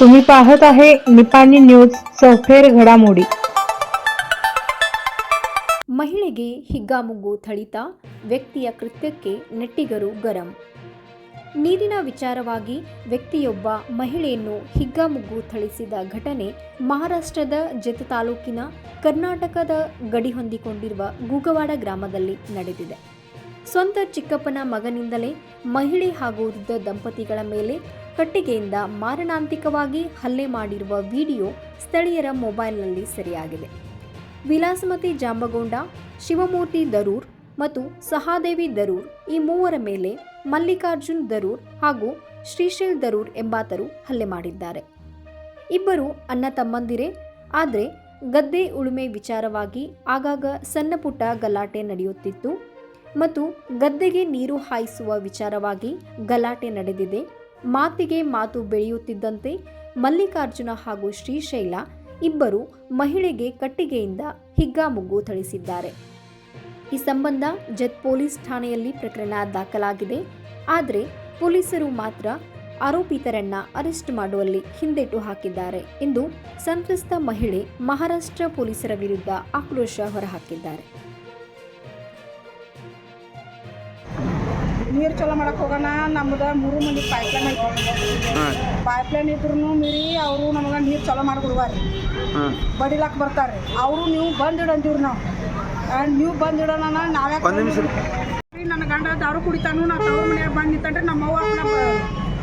तुम्ही पाहत आहे निपाणी न्यूज चौफेर घडामोडी ಮಹಿಳೆಗೆ ಹಿಗ್ಗಾಮುಗ್ಗು ಥಳಿತ ವ್ಯಕ್ತಿಯ ಕೃತ್ಯಕ್ಕೆ ನೆಟ್ಟಿಗರು ಗರಂ ನೀರಿನ ವಿಚಾರವಾಗಿ ವ್ಯಕ್ತಿಯೊಬ್ಬ ಮಹಿಳೆಯನ್ನು ಹಿಗ್ಗಾಮುಗ್ಗು ಥಳಿಸಿದ ಘಟನೆ ಮಹಾರಾಷ್ಟ್ರದ ಜತ ತಾಲೂಕಿನ ಕರ್ನಾಟಕದ ಗಡಿ ಹೊಂದಿಕೊಂಡಿರುವ ಗೂಗವಾಡ ಗ್ರಾಮದಲ್ಲಿ ನಡೆದಿದೆ ಸ್ವಂತ ಚಿಕ್ಕಪ್ಪನ ಮಗನಿಂದಲೇ ಮಹಿಳೆ ಹಾಗೂ ವೃದ್ಧ ದಂಪತಿಗಳ ಮೇಲೆ ಕಟ್ಟಿಗೆಯಿಂದ ಮಾರಣಾಂತಿಕವಾಗಿ ಹಲ್ಲೆ ಮಾಡಿರುವ ವಿಡಿಯೋ ಸ್ಥಳೀಯರ ಮೊಬೈಲ್ನಲ್ಲಿ ಸೆರೆಯಾಗಿದೆ. ವಿಲಾಸಮತಿ ಜಾಂಬಗೊಂಡ, ಶಿವಮೂರ್ತಿ ದರೂರ್ ಮತ್ತು ಸಹಾದೇವಿ ದರೂರ್ ಈ ಮೂವರ ಮೇಲೆ ಮಲ್ಲಿಕಾರ್ಜುನ್ ದರೂರ್ ಹಾಗೂ ಶ್ರೀಶೈಲ್ ದರೂರ್ ಎಂಬಾತರು ಹಲ್ಲೆ ಮಾಡಿದ್ದಾರೆ. ಇಬ್ಬರು ಅಣ್ಣ ತಮ್ಮಂದಿರೇ, ಆದರೆ ಗದ್ದೆ ಉಳುಮೆ ವಿಚಾರವಾಗಿ ಆಗಾಗ ಸಣ್ಣ ಪುಟ್ಟ ಗಲಾಟೆ ನಡೆಯುತ್ತಿತ್ತು ಮತ್ತು ಗದ್ದೆಗೆ ನೀರು ಹಾಯಿಸುವ ವಿಚಾರವಾಗಿ ಗಲಾಟೆ ನಡೆದಿದೆ. ಮಾತಿಗೆ ಮಾತು ಬೆಳೆಯುತ್ತಿದ್ದಂತೆ ಮಲ್ಲಿಕಾರ್ಜುನ ಹಾಗೂ ಶ್ರೀಶೈಲ ಇಬ್ಬರು ಮಹಿಳೆಗೆ ಕಟ್ಟಿಗೆಯಿಂದ ಹಿಗ್ಗಾಮುಗ್ಗು ಥಳಿಸಿದ್ದಾರೆ. ಈ ಸಂಬಂಧ ಜತ್ ಪೊಲೀಸ್ ಠಾಣೆಯಲ್ಲಿ ಪ್ರಕರಣ ದಾಖಲಾಗಿದೆ. ಆದರೆ ಪೊಲೀಸರು ಮಾತ್ರ ಆರೋಪಿತರನ್ನ ಅರೆಸ್ಟ್ ಮಾಡುವಲ್ಲಿ ಹಿಂದೇಟು ಹಾಕಿದ್ದಾರೆ ಎಂದು ಸಂತ್ರಸ್ತ ಮಹಿಳೆ ಮಹಾರಾಷ್ಟ್ರ ಪೊಲೀಸರ ವಿರುದ್ಧ ಆಕ್ರೋಶ ಹೊರಹಾಕಿದ್ದಾರೆ. ನೀರು ಚಲೋ ಮಾಡಕ್ಕೆ ಹೋಗೋಣ ನಮ್ದು ಮೂರು ಮಂದಿ ಪೈಪ್ಲೈನ್ ಐತಿ. ಪೈಪ್ಲೈನ್ ಇದ್ರೂ ಮೀರಿ ಅವರು ನಮಗ ನೀರು ಚಲೋ ಮಾಡಿ ಕೊಡುವಾರಿ ಬಡಿಲಕ್ಕೆ ಬಡಿಲಾಕ್ ಬರ್ತಾರೆ ಅವರು ನೀವು ಬಂದಿಡು ಅಂತೀವ್ರಿ ನಾವು. ನೀವು ಬಂದಿಡೋಣ ನಾವ್ಯಾಕೆ ನನ್ನ ಗಂಡ ದಾರು ಕುಡಿತಾನು ನಾ ತವ್ರ ಮನ್ಯಾಗ ಬಂದು ನಿಂತಂದ್ರೆ ನಮ್ಮ ಅವ್ವ ಅಪ್ಪನ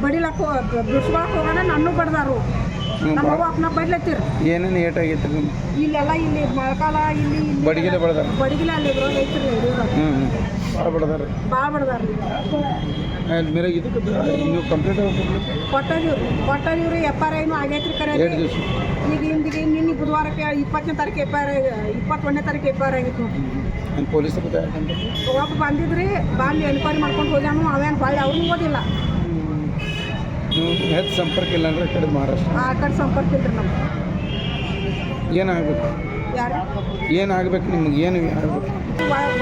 ಬಡಿಲಾಕ್ ಬಿಡ್ಸ್ಕೊಳಕ್ ಹೋಗೋಣ ನನ್ನೂ ಬಡ್ದಾರು. ನಮ್ಮ ಅವ್ವ ಅಪ್ಪನ ಬಡ್ಲತ್ತೀರಿ ಏನೇನು ಏಟಾಗೈತೆ ನಿಮ್ಗೆ? ಇಲ್ಲೆಲ್ಲ ಇಲ್ಲಿ ಮೊಳಕಾಲ ಇಲ್ಲಿ ಇಲ್ಲಿ ಬಡಿಗೆಲೆ ಬಡ್ದಾರ ಬಡಿಗಿಲ ಅಲ್ಲಿ ಇದ್ರು ಐತ್ರಿ ಹ್ಞೂ ಭಾಳ ಬೆಳೆದಾರ. ಭಾಳ ಬೆಳೆದಾರ ಮೇರೆ ಇದಕ್ಕೆ ನೀವು ಕಂಪ್ಲೀಟ್ ಕೊಟ್ಟದಿವ್ರು. ಕೊಟ್ಟದಿವ್ರು ಎಫ್ ಆರ್ ಐನು ಆಗೈತ್ರಿ ಕರೆ ಎರಡು ದಿವಸ. ಈಗ ಹಿಂದಿಗೆ ನಿನ್ನೆ ಬುಧವಾರಕ್ಕೆ ಇಪ್ಪತ್ತನೇ ತಾರೀಕು ಎಫ್ ಆರ್ ಇಪ್ಪತ್ತೊಂದನೇ ತಾರೀಕು ಎಫ್ ಆರ್ ಆಗಿತ್ತು ಪೊಲೀಸ್ ಪೊಲೀಸರು ಒಬ್ಬ ಬಂದಿದ್ರಿ ಬಂದು ಎನ್ಕ್ವೈರಿ ಮಾಡ್ಕೊಂಡು ಹೋಗ್ಯಾನು ಅವೇನು ಭಾಳ ಅವ್ರನ್ನೂ ಓದಿಲ್ಲ. ನೀವು ಹೆಚ್ಚು ಸಂಪರ್ಕ ಇಲ್ಲ ಅಂದ್ರೆ ಕಡೆ ಮಹಾರಾಷ್ಟ್ರ ಆ ಕಡೆ ಸಂಪರ್ಕ ಇಲ್ರಿ ನಮ್ಗೆ. ಏನಾಗಬೇಕು? ಯಾರು? ಏನಾಗಬೇಕು ನಿಮ್ಗೆ? ಏನು ಆಗಬೇಕು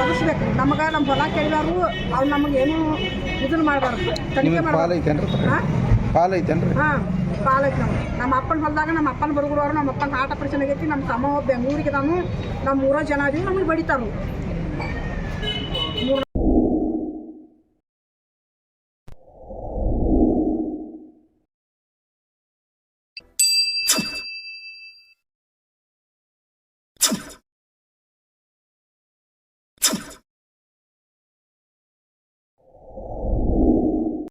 ಒದಸ್ಬೇಕು ನಮಗೆ ನಮ್ಮ ಹೊಲ ಕೇಳಿದಾರು ಅವ್ರು ನಮಗೆ ಏನು ಇದನ್ನ ಮಾಡಬಾರ್ದು. ತನಿಖೆ ನಿಮಗೆ ಪಾಲ್ ಮಾಡಬಾರ್ದು. ಐತೇನ್ರಿ ಹಾಂ? ಪಾಲ್ ಐತೇನ್ರಿ? ಹಾಂ ಪಾಲೈತಿ ನಮ್ಗೆ. ನಮ್ಮ ಅಪ್ಪನ ಹೊಲದಾಗ ನಮ್ಮ ಅಪ್ಪನ ಬರುಗುಡವರು ನಮ್ಮ ಅಪ್ಪನ ಆಟ ಆಪರೇಷನ್ ಆಗೈತಿ ನಮ್ಮ ತಮ್ಮ ಒಬ್ಬ ಬೆಂಗಳೂರಿಗೆ ನಾನು ನಮ್ಮ ಊರ ಜನ ಅದೀವಿ ನಮಗೆ ಬಡಿತಾರು.